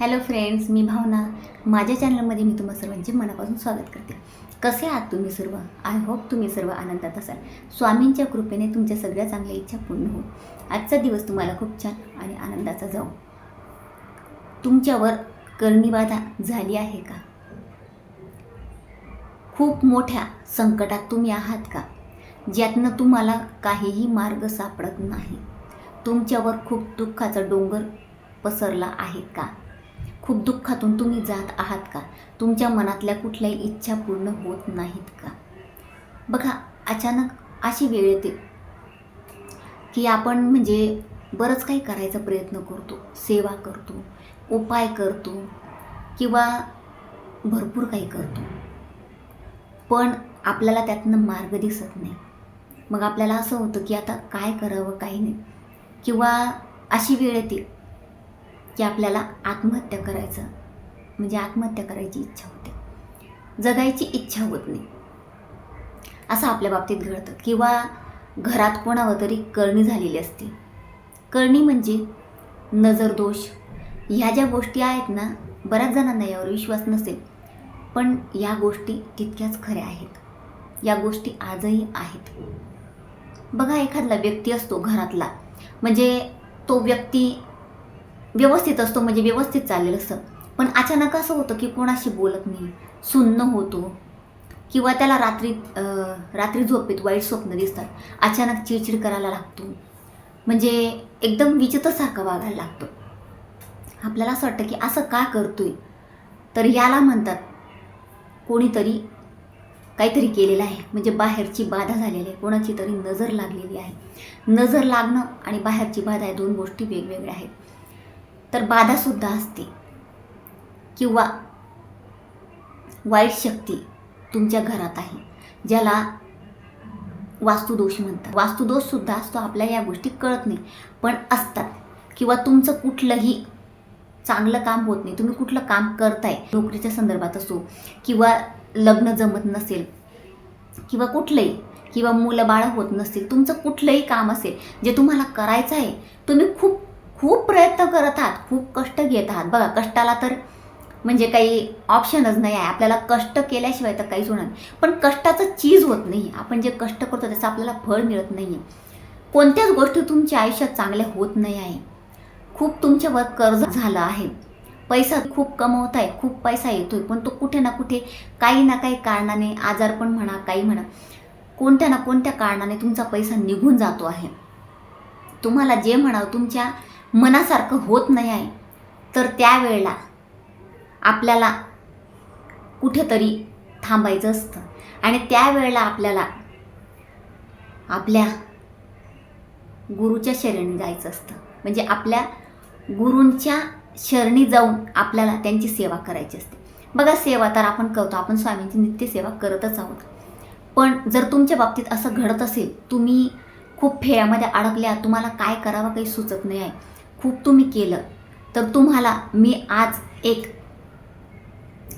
Hello friends मी भावना. माझ्या चॅनलमध्ये मी तुम्हा सर्वांचे मनापासून स्वागत करते. कसे आहात तुम्ही सर्व? आय होप तुम्ही सर्व आनंदात असाल. स्वामींच्या कृपेने तुमच्या सगळ्या चांगल्या इच्छा पूर्ण हो आजचा दिवस तुम्हाला खूप छान आणि आनंदाचा जाऊ तुमच्यावर करणीबाधा झाली आहे का? खूप मोठ्या संकटात तुम्ही आहात का? ज्यातनं तुम्हाला काहीही मार्ग सापडत नाही. तुमच्यावर खूप दुःखाचा डोंगर पसरला आहे का? खूप दुःखातून तुम्ही जात आहात का? तुमच्या मनातल्या कुठल्याही इच्छा पूर्ण होत नाहीत का? बघा अचानक अशी वेळ येते की आपण म्हणजे बरंच काही करायचा प्रयत्न करतो सेवा करतो उपाय करतो किंवा भरपूर काही करतो. पण आपल्याला त्यातनं मार्ग दिसत नाही. मग आपल्याला असं होतं की आता काय करावं काही नाही. किंवा अशी वेळ येते की आपल्याला आत्महत्या करायचं म्हणजे आत्महत्या करायची इच्छा होते. जगायची इच्छा होत नाही. असं आपल्या बाबतीत घडतं. किंवा घरात कोणावर तरी करणी झालेली असते. करणी म्हणजे नजरदोष ह्या ज्या गोष्टी आहेत ना बऱ्याच जणांना यावर विश्वास नसेल. पण या गोष्टी तितक्याच खऱ्या आहेत. या गोष्टी आजही आहेत. बघा एखादा व्यक्ती असतो घरातला. म्हणजे तो व्यक्ती व्यवस्थित असतो म्हणजे व्यवस्थित चाललेलं असतं. पण अचानक असं होतं की कोणाशी बोलत नाही सुन्न होतो किंवा त्याला रात्री रात्री झोपेत वाईट स्वप्न दिसतात. अचानक चिडचिड करायला लागतो. म्हणजे एकदम विचित्रसारखा वागायला लागतो. आपल्याला असं वाटतं की असं का करतोय? तर याला म्हणतात कोणीतरी काहीतरी केलेलं आहे. म्हणजे बाहेरची बाधा झालेली आहे. कोणाची तरी नजर लागलेली आहे. नजर लागणं आणि बाहेरची बाधा आहे दोन गोष्टी वेगवेगळ्या आहेत. तर बाधासुद्धा असते. किंवा वाईट शक्ती तुमच्या घरात आहे ज्याला वास्तुदोष म्हणतात. वास्तुदोषसुद्धा असतो आपल्या या गोष्टी कळत नाही पण असतात. किंवा तुमचं कुठलंही चांगलं काम होत नाही तुम्ही कुठलं काम करताय नोकरीच्या संदर्भात असो किंवा लग्न जमत नसेल किंवा कुठलंही किंवा मुलं बाळं होत नसतील तुमचं कुठलंही काम असेल जे तुम्हाला करायचं आहे तुम्ही खूप खूप प्रयत्न करत आहात खूप कष्ट घेत आहात. बघा कष्टाला तर म्हणजे काही ऑप्शनच नाही आहे. आपल्याला कष्ट केल्याशिवाय तर काहीच होणार नाही. पण कष्टाचं चीज होत नाही. आपण जे कष्ट करतो त्याचं आपल्याला फळ मिळत नाही आहे. कोणत्याच गोष्टी तुमच्या आयुष्यात चांगल्या होत नाही आहे. खूप तुमच्यावर कर्ज झालं आहे. पैसा खूप कमवत आहे. खूप पैसा येतोय. पण तो कुठे ना कुठे काही ना काही कारणाने आजारपण म्हणा काही म्हणा कोणत्या ना कोणत्या कारणाने तुमचा पैसा निघून जातो आहे. तुम्हाला जे म्हणावं तुमच्या मनासारखं होत नाही आहे. तर त्यावेळेला आपल्याला कुठेतरी थांबायचं असतं. आणि त्यावेळेला आपल्याला आपल्या गुरुच्या शरणी जायचं असतं. म्हणजे आपल्या गुरूंच्या शरणी जाऊन आपल्याला त्यांची सेवा करायची असते. बघा सेवा तर आपण करतो. आपण स्वामींची नित्यसेवा करतच आहोत. पण जर तुमच्या बाबतीत असं घडत असेल तुम्ही खूप फेळ्यामध्ये अडकल्या तुम्हाला काय करावं काही सुचत नाही आहे. खूप तुम्ही केलं तर तुम्हाला मी आज एक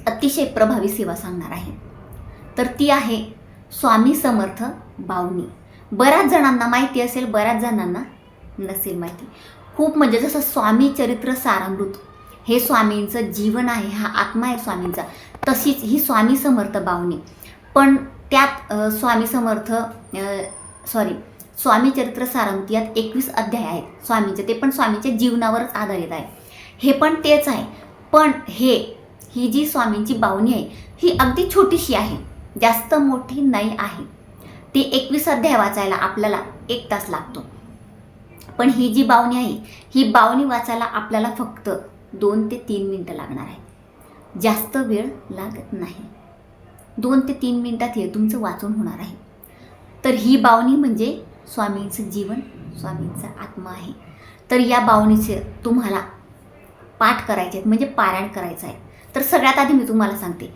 अतिशय प्रभावी सेवा सांगणार आहे. तर ती आहे स्वामी समर्थ बावनी. बऱ्याच जणांना माहिती असेल बऱ्याच जणांना नसेल माहिती. खूप म्हणजे जसं स्वामी चरित्र सारामृत हे स्वामींचं जीवन आहे हा आत्मा आहे स्वामींचा तशीच ही स्वामी समर्थ बावनी. पण त्यात स्वामी समर्थ सॉरी स्वामी चरित्र सारामृत यात एकवीस अध्याय आहेत. स्वामीचे ते पण स्वामीच्या जीवनावरच आधारित आहे. हे पण तेच आहे. पण हे ही जी स्वामींची बावणी आहे ही अगदी छोटीशी आहे. जास्त मोठी नाही आहे. ती एकवीस अध्याय वाचायला आपल्याला एक तास लागतो. पण ही जी बावणी आहे ही बावणी वाचायला आपल्याला फक्त दोन ते तीन मिनटं लागणार आहे. जास्त वेळ लागत नाही. दोन ते तीन मिनटात हे तुमचं वाचून होणार आहे. तर ही बावणी म्हणजे स्वामींचं जीवन स्वामींचा आत्मा आहे. तर या बावणीचे तुम्हाला पाठ करायचे आहेत म्हणजे पारायण करायचं आहे. तर सगळ्यात आधी मी तुम्हाला सांगते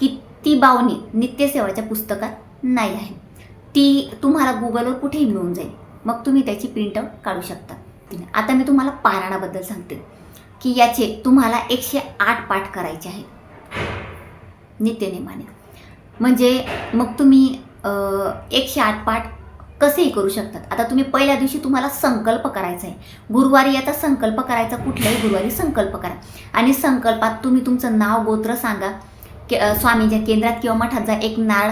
की ती बावणी नित्यसेवाच्या पुस्तकात नाही आहे. ती तुम्हाला गुगलवर कुठेही मिळून जाईल. मग तुम्ही त्याची प्रिंटआउट काढू शकता. आता मी तुम्हाला पारायणाबद्दल सांगते की याचे तुम्हाला एकशे आठ पाठ करायचे आहेत. नित्यनेमाने. म्हणजे मग तुम्ही एकशे आठ पाठ कसेही करू शकतात. आता तुम्ही पहिल्या दिवशी तुम्हाला संकल्प करायचा आहे गुरुवारी याचा संकल्प करायचा कुठल्याही गुरुवारी संकल्प करा. आणि संकल्पात तुम्ही तुमचं नाव गोत्र सांगा. के स्वामीच्या केंद्रात किंवा मठात जा एक नाळ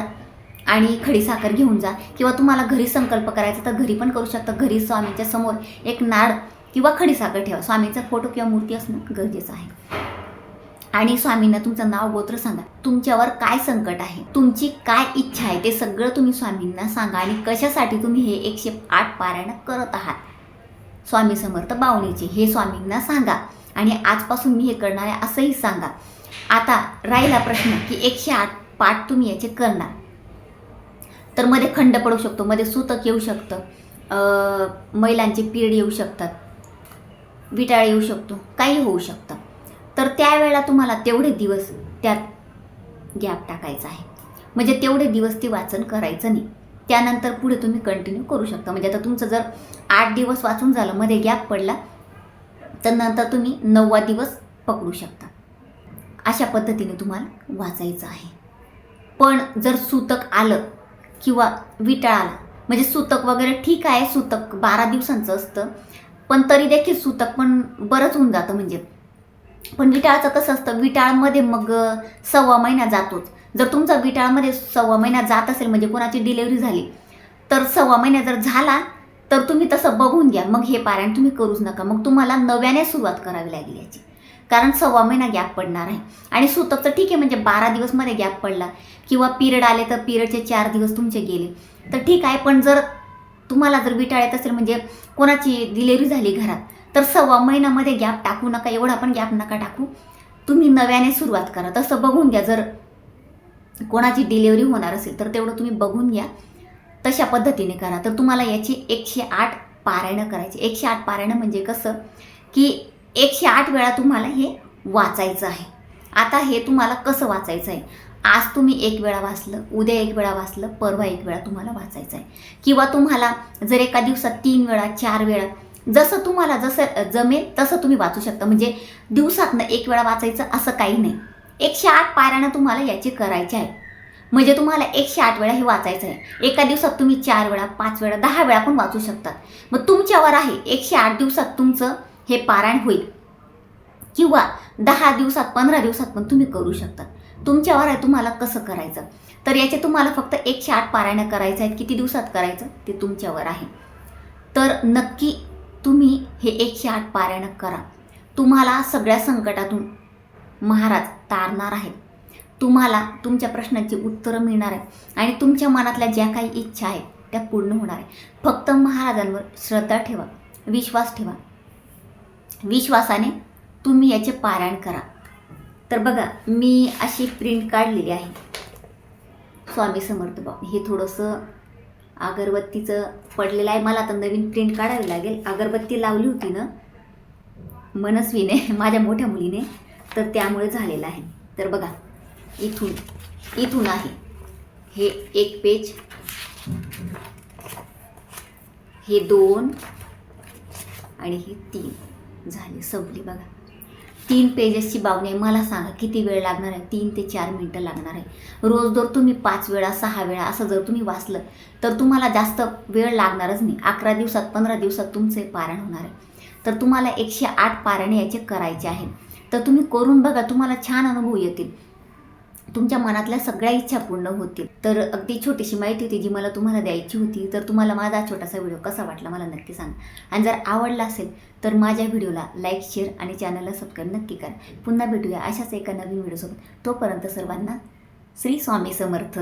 आणि खडीसाखर घेऊन जा. किंवा तुम्हाला घरी संकल्प करायचा तर घरी पण करू शकता. घरी स्वामींच्या समोर एक नाळ किंवा खडीसाखर ठेवा. स्वामींचा फोटो किंवा मूर्ती असणं गरजेचं आहे. आणि स्वामींना तुमचं नाव गोत्र सांगा. तुमच्यावर काय संकट आहे? तुमची काय इच्छा आहे? ते सगळं तुम्ही स्वामींना सांगा आणि कशासाठी तुम्ही हे एकशे आठ पारायण करत आहात? स्वामी समर्थ बावणीचे हे स्वामींना सांगा. आणि आजपासून मी हे करणार आहे असंही सांगा. आता राहिला प्रश्न की एकशे आठ पाठ तुम्ही याचे करणार. तर मध्ये खंड पडू शकतो मध्ये सूतक येऊ शकतं महिलांचे पिरियड येऊ शकतात विटाळ येऊ शकतो काही होऊ शकतं. तर त्यावेळेला तुम्हाला तेवढे दिवस त्यात गॅप टाकायचा आहे. म्हणजे तेवढे दिवस ते वाचन करायचं नाही. त्यानंतर पुढे तुम्ही कंटिन्यू करू शकता. म्हणजे आता तुमचं जर आठ दिवस वाचून झालं मध्ये गॅप पडला तर नंतर तुम्ही नववा दिवस पकडू शकता. अशा पद्धतीने तुम्हाला वाचायचं आहे. पण जर सूतक आलं किंवा विटाळ आला म्हणजे सूतक वगैरे ठीक आहे सूतक बारा दिवसांचं असतं पण तरी देखील सूतक पण बरंच होऊन जातं. म्हणजे पण विटाळचं कसं असतं विटाळमध्ये मग सव्वा महिना जातोच. जर तुमचा विटाळमध्ये सव्वा महिना जात असेल म्हणजे कोणाची डिलेवरी झाली तर सव्वा महिना जर झाला तर तुम्ही तसं बघून घ्या. मग हे पारायण तुम्ही करूच नका. मग तुम्हाला नव्याने सुरुवात करावी लागेल याची. कारण सव्वा महिना गॅप पडणार आहे. आणि सुतकचं ठीक आहे म्हणजे बारा दिवसमध्ये गॅप पडला. किंवा पिरियड आले तर पिरियडचे चार दिवस तुमचे गेले. तर ठीक आहे पण जर तुम्हाला जर विटाळ येत असेल म्हणजे कोणाची डिलेवरी झाली घरात तर सव्वा महिन्यामध्ये गॅप टाकू नका एवढा पण गॅप नका टाकू. तुम्ही नव्याने सुरुवात करा. तसं बघून घ्या जर कोणाची डिलेवरी होणार असेल तर तेवढं तुम्ही बघून घ्या. तशा पद्धतीने करा. तर तुम्हाला याची एकशे आठ पारायणं करायची. एकशे आठ पारायणं म्हणजे कसं? की एकशे आठ वेळा तुम्हाला हे वाचायचं आहे. आता हे तुम्हाला कसं वाचायचं आहे? आज तुम्ही एक वेळा वाचलं उद्या एक वेळा वाचलं परवा एक वेळा तुम्हाला वाचायचं आहे. किंवा तुम्हाला जर एका दिवसात तीन वेळा चार वेळा जसं तुम्हाला जसं जमेल तसं तुम्ही वाचू शकता. म्हणजे दिवसातनं एक वेळा वाचायचं असं काही नाही. एकशे आठ पायऱ्यानं तुम्हाला याची करायची आहे. म्हणजे तुम्हाला एकशे आठ वेळा हे वाचायचं आहे. एका दिवसात तुम्ही चार वेळा पाच वेळा दहा वेळा पण वाचू शकतात. मग तुमच्यावर आहे एकशे आठ दिवसात तुमचं हे पारायण होईल. किंवा दहा दिवसात पंधरा दिवसात पण तुम्ही करू शकता. तुमच्यावर आहे तुम्हाला कसं करायचं? तर याचे तुम्हाला फक्त एकशे आठ पारायणं करायचं आहेत किती दिवसात करायचं? ते तुमच्यावर आहे. तर नक्की तुम्ही हे एकशे आठ पारायण करा. तुम्हाला सगळ्या संकटातून महाराज तारणार आहेत. तुम्हाला तुमच्या प्रश्नांची उत्तरं मिळणार आहेत. आणि तुमच्या मनातल्या ज्या काही इच्छा आहेत त्या पूर्ण होणार आहे फक्त महाराजांवर श्रद्धा ठेवा विश्वास ठेवा. विश्वासाने तुम्ही याचे पारायण करा. तर बघा मी अशी प्रिंट काढलेली आहे. स्वामी समर्थ बाबा हे थोडंसं अगरबत्तीचं पडलेलं आहे. मला आता नवीन प्रिंट काढावी लागेल. अगरबत्ती लावली होती ना मनस्वीने माझ्या मोठ्या मुलीने तर त्यामुळे झालेलं आहे. तर बघा इथून इथून आहे. हे एक पेज हे दोन. आणि हे तीन झाले संपली बघा. तीन पेजेसची बावणी आहे. मला सांगा किती वेळ लागणार आहे? तीन ते चार मिनटं लागणार आहे. रोज जर तुम्ही पाच वेळा सहा वेळा असं जर तुम्ही वाचलं तर तुम्हाला जास्त वेळ लागणारच नाही. अकरा दिवसात पंधरा दिवसात तुमचं पारायण होणार आहे. तर तुम्हाला एकशे आठ पारायणे याचे करायचे आहे. तर तुम्ही करून बघा तुम्हाला छान अनुभव येतील. तुमच्या मनातल्या सगळ्या इच्छा पूर्ण होतील. तर अगदी छोटीशी माहिती होती जी मला तुम्हाला द्यायची होती तर तुम्हाला माझा छोटासा व्हिडिओ कसा वाटला मला नक्की सांगा. आणि जर आवडला असेल तर माझ्या व्हिडिओला लाईक शेअर आणि चॅनलला सबस्क्राईब नक्की करा. पुन्हा भेटूया अशाच एका नवीन व्हिडिओसोबत. तोपर्यंत सर्वांना श्री स्वामी समर्थ.